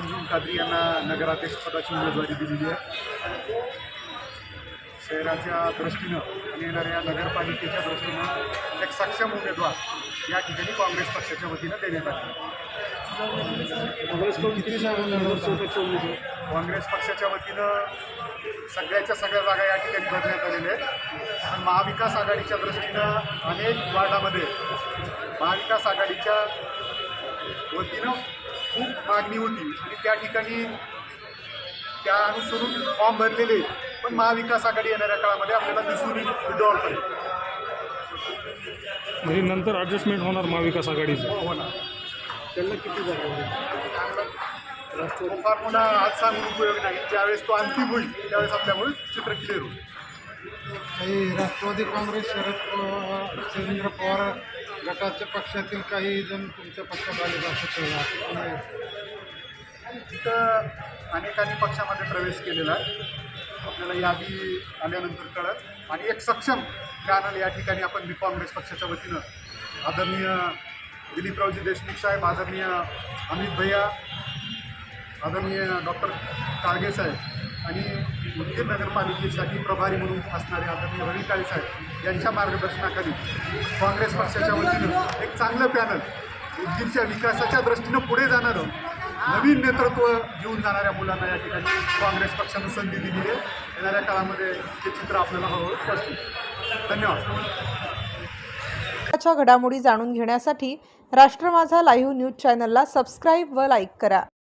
कादरी यांना नगराध्यक्षपदाची उमेदवारी दिलेली आहे. शहराच्या दृष्टीनं आणि येणाऱ्या नगरपालिकेच्या दृष्टीनं एक सक्षम उमेदवार या ठिकाणी काँग्रेस पक्षाच्या वतीनं देण्यात आले. काँग्रेस पक्षाच्या वतीनं सगळ्याच्या सगळ्या जागा या ठिकाणी भरण्यात आलेल्या आहेत. पण महाविकास आघाडीच्या दृष्टीनं अनेक वार्डामध्ये महाविकास आघाडीच्या वतीनं खूप मागणी होती आणि त्या ठिकाणी त्या अनुसरून फॉर्म भरलेले. पण महाविकास आघाडी येणाऱ्या काळामध्ये आपल्याला दिसून येईल विड्रॉल करेल म्हणजे नंतर ॲडजस्टमेंट होणार महाविकास आघाडीचं. हो होणार त्यांना किती जागा फार मोठा आज सांगून उपयोग नाही. ज्यावेळेस तो अंतिम होईल त्यावेळेस आपल्यामुळे चित्र क्लिअर होईल. राष्ट्रवादी काँग्रेस शरद पवार शरदेंद्र पवार गटाच्या पक्षातील काही जण तुमच्या पक्षात आले असं तिथं अनेकांनी पक्षामध्ये प्रवेश केलेला आहे. आपल्याला यादी आल्यानंतर कळत आणि एक सक्षम पॅनल या ठिकाणी आपण बी काँग्रेस पक्षाच्या वतीनं आदरणीय दिलीपरावजी देशमुख साहेब आदरणीय अमित भैया आदरणीय डॉक्टर कारगे साहेब आणि उदगीर नगरपालिकेसाठी प्रभारी म्हणून असणारे आदरणीय रवी काळेसाहेब यांच्या मार्गदर्शनाखाली काँग्रेस पक्षाच्या वतीनं एक चांगलं पॅनल उदगीरच्या विकासाच्या दृष्टीनं पुढे जाणारं नवीन नेतृत्व घेऊन जाणाऱ्या मुलांना या ठिकाणी काँग्रेस पक्षानं संधी दिली आहे. येणाऱ्या काळामध्ये ते चित्र आपल्याला हळूहळू स्पष्ट धन्यवाद. घडामोडी जाणून घेण्यासाठी राष्ट्र माझा लाईव्ह न्यूज चॅनलला सबस्क्राईब व लाईक करा.